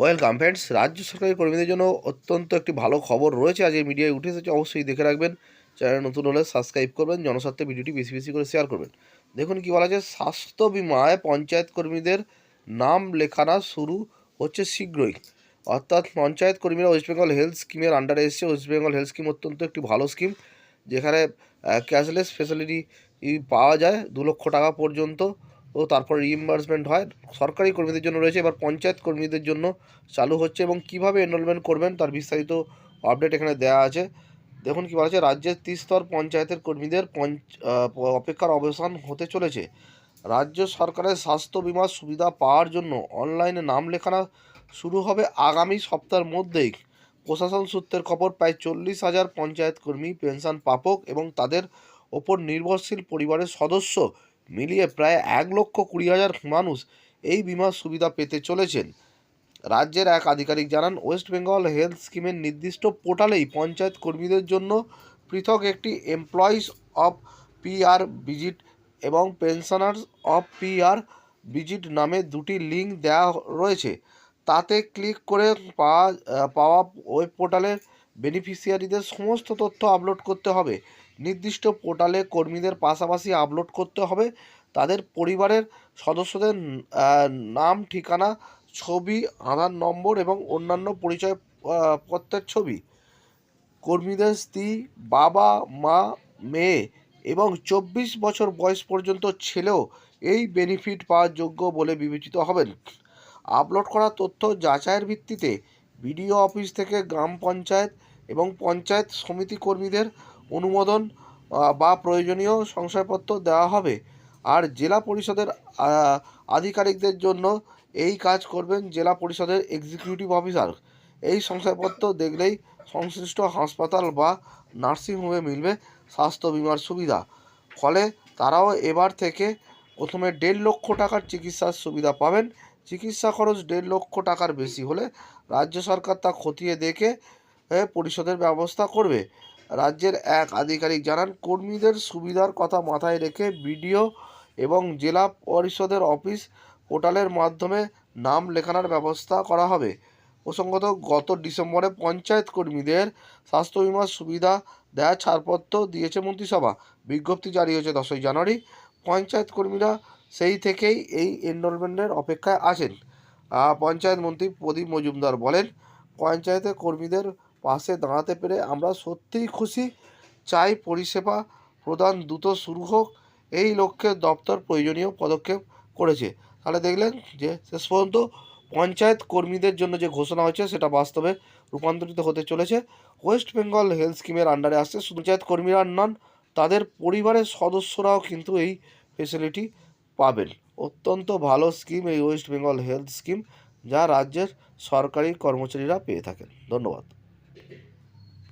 Welcome friends রাজ্য সরকারি কর্মীদের জন্য অত্যন্ত একটি ভালো খবর রয়েছে। আজ এই মিডিয়ায় উঠে এসেছে, অবশ্যই দেখে রাখবেন। চ্যানেল নতুন হলে সাবস্ক্রাইব করবেন, জনস্বার্থে ভিডিওটি বেশি বেশি করে শেয়ার করবেন। দেখুন কি বলা যায়, স্বাস্থ্য বিমায় পঞ্চায়েত কর্মীদের নাম লেখানো শুরু হচ্ছে শীঘ্রই। অর্থাৎ পঞ্চায়েত কর্মীরা ওয়েস্ট বেঙ্গল হেলথ স্কিমের আন্ডারে এসেছে। ওয়েস্ট বেঙ্গল হেলথ স্কিম অত্যন্ত একটি ভালো স্কিম যেখানে ক্যাশলেস ফেসিলিটি পাওয়া যায়। দু লক্ষ টাকা পর্যন্ত। ও তারপর রিইম্বার্সমেন্ট হয়। সরকারি কর্মীদের জন্য রয়েছে। এবার পঞ্চায়েত কর্মীদের জন্য চালু হচ্ছে এবং কীভাবে এনরোলমেন্ট করবেন তার বিস্তারিত আপডেট এখানে দেওয়া আছে। দেখুন কী বলা রাজ্যের ত্রিস্তর পঞ্চায়েতের কর্মীদের অপেক্ষার অবসান হতে চলেছে। রাজ্য সরকারের স্বাস্থ্য বিমার সুবিধা পাওয়ার জন্য অনলাইনে নাম লেখানো শুরু হবে আগামী সপ্তাহের মধ্যেই। প্রশাসন সূত্রের খবর, প্রায় চল্লিশ হাজার পঞ্চায়েত কর্মী, পেনশন প্রাপক এবং তাদের ওপর নির্ভরশীল পরিবারের সদস্য মিলিয়ে প্রায় এক লক্ষ কুড়ি হাজার মানুষ এই বিমার সুবিধা পেতে চলেছেন। রাজ্যের এক আধিকারিক জানান, ওয়েস্ট বেঙ্গল হেলথ স্কিমের নির্দিষ্ট পোর্টালেই পঞ্চায়েত কর্মীদের জন্য পৃথক একটি এমপ্লয়িজ অফ পিআর ভিজিট এবং পেনশনার্স অফ পিআর ভিজিট নামে দুটি লিঙ্ক দেওয়া রয়েছে। তাতে ক্লিক করে পাওয়া পাওয়া ওয়েব পোর্টালের বেনিফিশিয়ারিদের সমস্ত তথ্য আপলোড করতে হবে। নির্দিষ্ট পোর্টালে কর্মীদের পাশাপাশি আপলোড করতে হবে। তাদের পরিবারের সদস্যদের নাম, ঠিকানা, ছবি, আধার নম্বর এবং অন্যান্য পরিচয় পত্রের ছবি। কর্মীদের স্ত্রী, বাবা, মা, মেয়ে এবং চব্বিশ বছর বয়স পর্যন্ত ছেলেও এই বেনিফিট পাওয়ার যোগ্য বলে বিবেচিত হবেন। আপলোড করা তথ্য যাচাইয়ের ভিত্তিতে বিডিও অফিস থেকে গ্রাম পঞ্চায়েত এবং পঞ্চায়েত সমিতি কর্মীদের অনুমোদন বা প্রয়োজনীয় শংসাপত্র দেওয়া হবে। আর জেলা পরিষদের আধিকারিকদের জন্য এই কাজ করবেন জেলা পরিষদের এক্সিকিউটিভ অফিসার এই শংসাপত্র দেখলেই সংশ্লিষ্ট হাসপাতাল বা নার্সিংহোমে মিলবে স্বাস্থ্য বিমার সুবিধা। ফলে তারাও এবার থেকে প্রথমে দেড় লক্ষ টাকার চিকিৎসার সুবিধা পাবেন। চিকিৎসা খরচ দেড় লক্ষ টাকার বেশি হলে রাজ্য সরকার তা খতিয়ে দেখে এ, পরিশোধের ব্যবস্থা করবে। রাজ্যের এক আধিকারিক জানান, কর্মীদের সুবিধার কথা মাথায় রেখে বিডিও এবং জেলা পরিষদের অফিস পোর্টালের মাধ্যমে নাম লেখানোর ব্যবস্থা করা হবে। প্রসঙ্গত, গত ডিসেম্বরে পঞ্চায়েত কর্মীদের স্বাস্থ্য বিমার সুবিধা দেওয়ার ছাড়পত্র দিয়েছে মন্ত্রিসভা। বিজ্ঞপ্তি জারি হয়েছে দশই জানুয়ারি। পঞ্চায়েত কর্মীরা সেই থেকেই এই এনরোলমেন্টের অপেক্ষায় আছেন। পঞ্চায়েত মন্ত্রী প্রদীপ মজুমদার বলেন পঞ্চায়েতের কর্মীদের পাশে দাঁড়াতে পেরে আমরা সত্যিই খুশি। চাই পরিষেবা প্রদান দ্রুত শুরু হোক। এই লক্ষ্যে দপ্তর প্রয়োজনীয় পদক্ষেপ করেছে। তাহলে দেখলেন যে শেষ পর্যন্ত পঞ্চায়েত কর্মীদের জন্য যে ঘোষণা হয়েছে, সেটা বাস্তবে রূপান্তরিত হতে চলেছে। ওয়েস্ট বেঙ্গল হেলথ স্কিমের আন্ডারে আসছে শুধু পঞ্চায়েত কর্মীরা নন, তাদের পরিবারের সদস্যরাও কিন্তু এই ফেসিলিটি পাবেন। অত্যন্ত ভালো স্কিম এই ওয়েস্ট বেঙ্গল হেলথ স্কিম, যা রাজ্যের সরকারি কর্মচারীরা পেয়ে থাকেন। ধন্যবাদ।